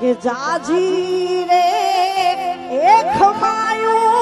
કે જાજી રે એ ખમાયું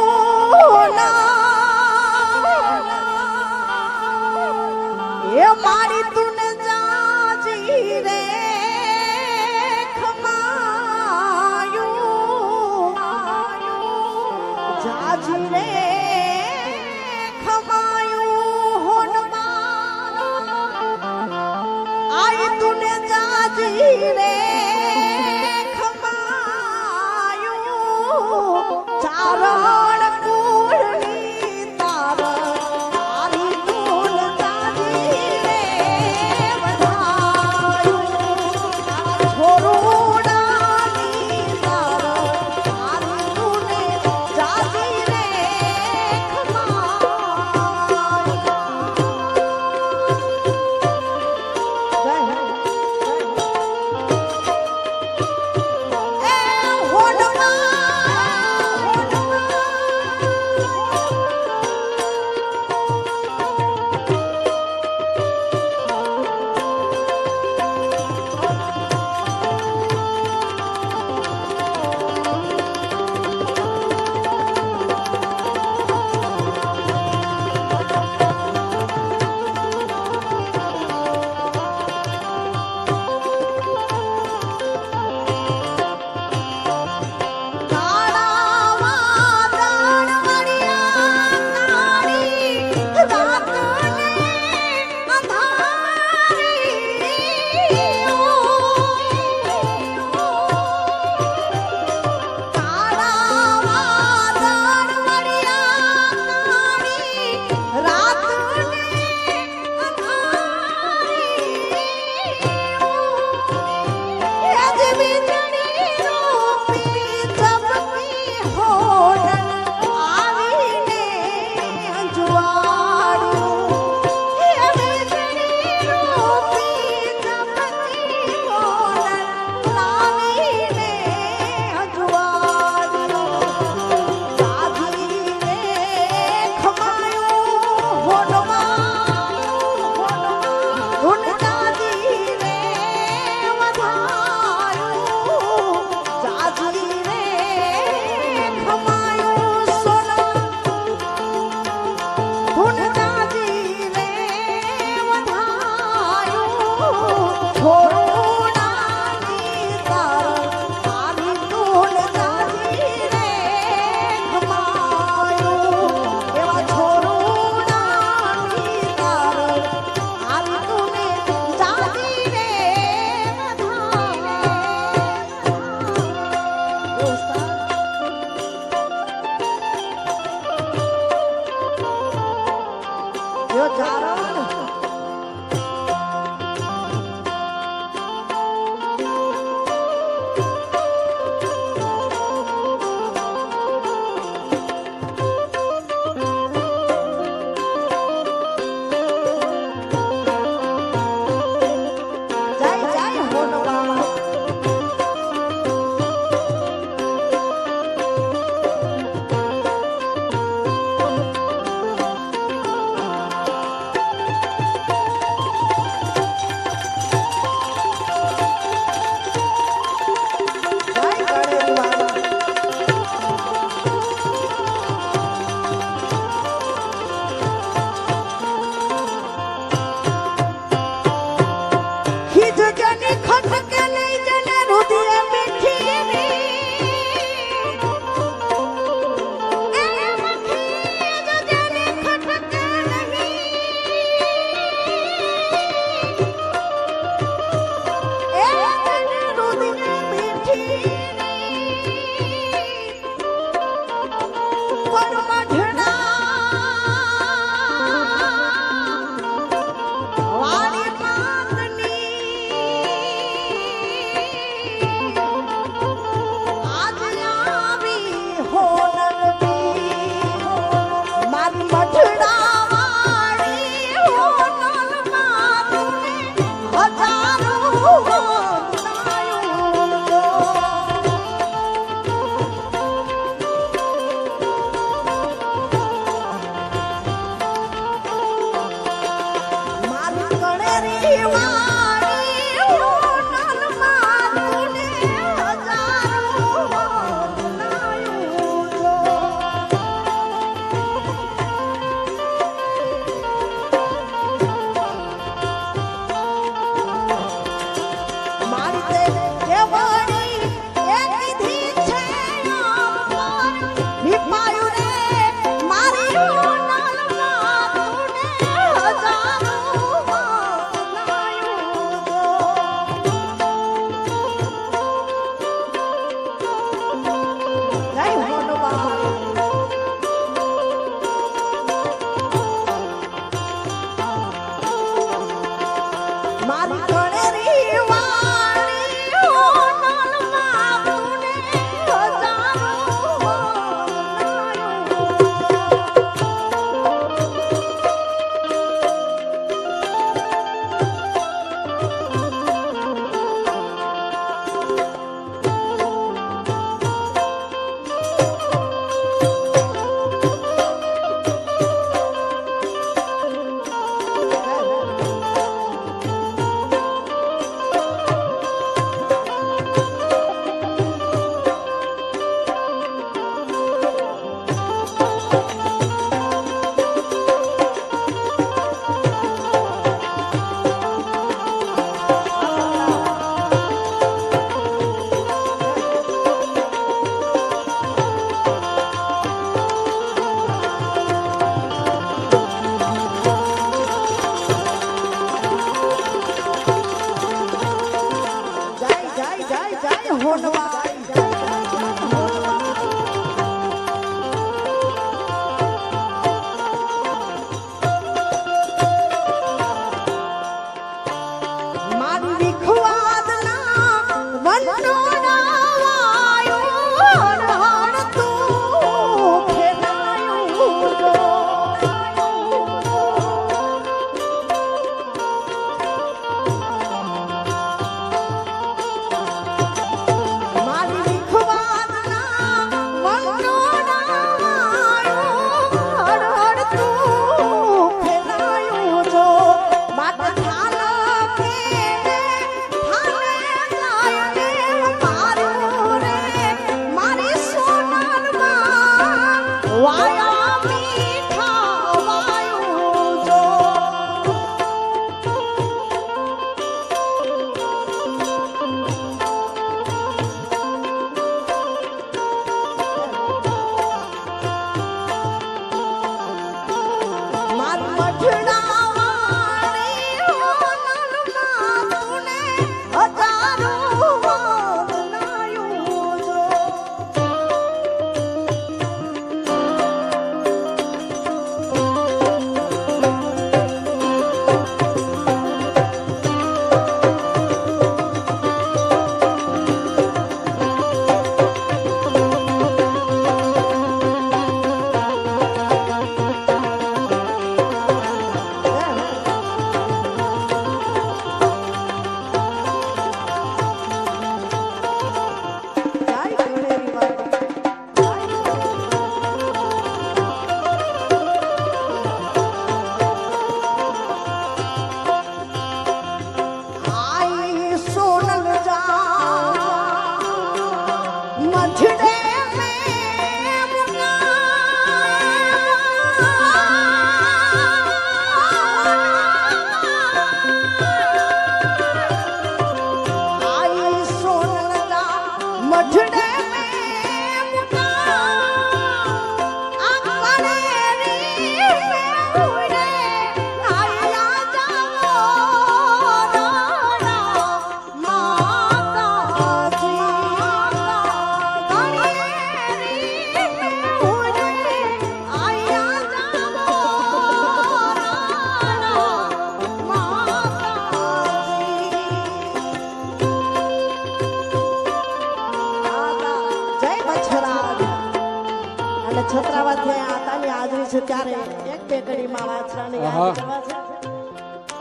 અને છત્રાવાથી આ તાલી હાજરી છે ત્યારે એક બે ઘડીમાં વાછરાને યાદ કરવા છે.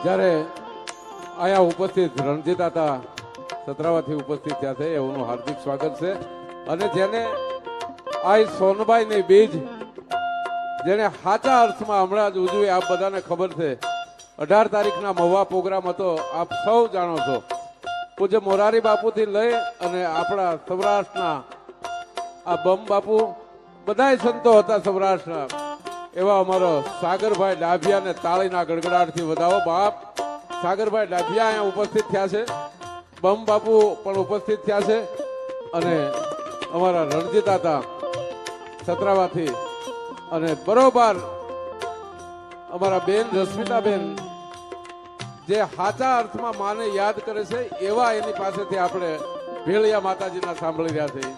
જ્યારે અહીંયા ઉપસ્થિત રણજીત હતા સત્રાવાથી ઉપસ્થિત થયા છે એઓનું હાર્દિક સ્વાગત છે. અને જેને આ સોનબાઈની બીજ જેને સાચા અર્થમાં હમણાં જ ઉજવી આપ બધાને ખબર છે. અઢાર તારીખના મહુવા પ્રોગ્રામ હતો આપ સૌ જાણો છો. પૂજ્ય મોરારી બાપુથી લઈ અને આપણા સૌરાષ્ટ્રના આ બમ બાપુ બધાય સંતો હતા સૌરાષ્ટ્રના. એવા અમારો સાગરભાઈ ડાભિયાને તાળીના ગડગડાટથી વધાવો બાપ. સાગરભાઈ ડાભિયા અહીંયા ઉપસ્થિત થયા છે. બમ બાપુ પણ ઉપસ્થિત થયા છે. અને અમારા રણજીતા હતા સતરાવાથી અને બરોબર અમારા બેન રશ્મિતાબેન જે સાચા અર્થમાં માને યાદ કરે છે, એવા એની પાસેથી આપણે ભેળિયા માતાજીના સાંભળી રહ્યા છીએ.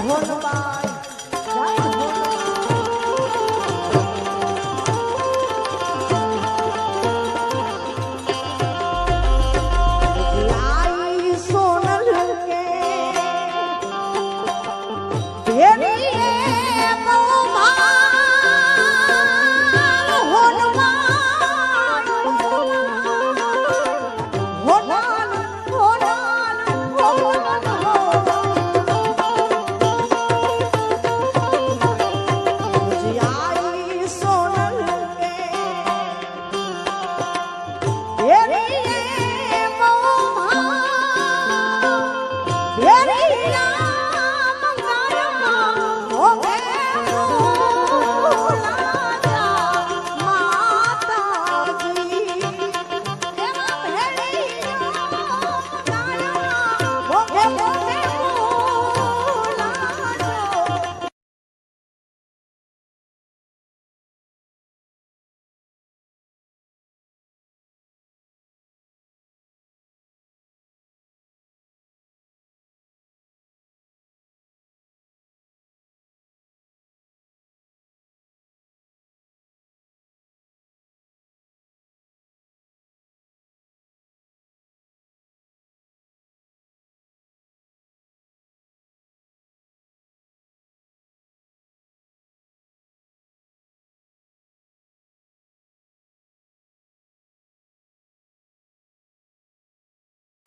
Bueno,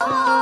Oh